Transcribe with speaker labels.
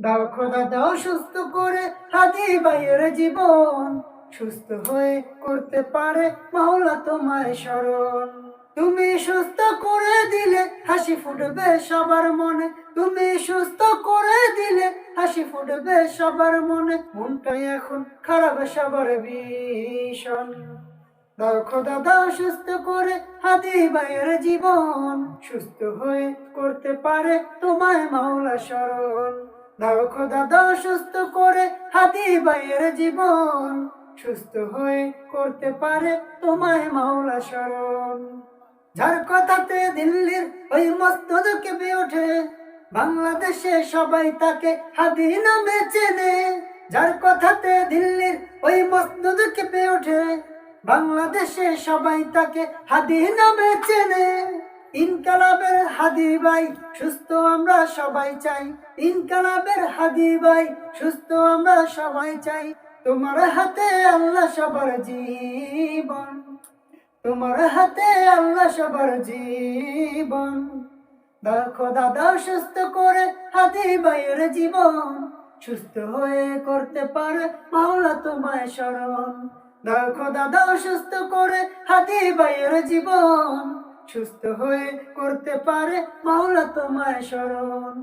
Speaker 1: দাও খোদা দাও সুস্থ করে হাদি বাইয়ের জীবন। সুস্থ হয়ে করতে পারে মাওলা তোমায় স্মরণ। তুমি সুস্থ করে দিলে হাসি ফুটবে সবার মনে। তুমি সুস্থ করে দিলে হাসি ফুটবে সবার মনে। মনটাই এখন খারাপ সবার ভীষণ। দাও খোদা সুস্থ করে হাদি বাইয়ের জীবন। সুস্থ হয়ে করতে পারে তোমায় মাওলা স্মরণ। দাও খোদা দাও সুস্থ করে হাদি বাইয়ের জীবন। সুস্থ হয়ে করতে পারে তোমায় মাওলা স্মরণ যার কথাতে দিল্লির ওই মস্তদ কেঁপে ওঠে, বাংলাদেশে সবাই তাকে হাদি নামে চেনে। যার কথাতে দিল্লির ওই মস্তদ কেঁপে ওঠে, বাংলাদেশে সবাই তাকে হাদি নামে চেনে। ইনকালাবের হাদি ভাই, সুস্থ আমরা সবাই চাই। ইনকালাবের হাদি ভাই, সুস্থ আমরা সবাই চাই। তোমার হাতে আল্লাহ সবার জীবন। তোমার হাতে আল্লাহ সবার জীবন। দেখো দাদা সুস্থ করে হাদি ভাইয়ের জীবন। সুস্থ হয়ে করতে পারে মাওলা তোমায় স্মরণ। দেখো দাদা সুস্থ করে হাদি ভাইয়ের জীবন। সুস্থ হয়ে করতে পারে মাওলা তোমায় স্মরণ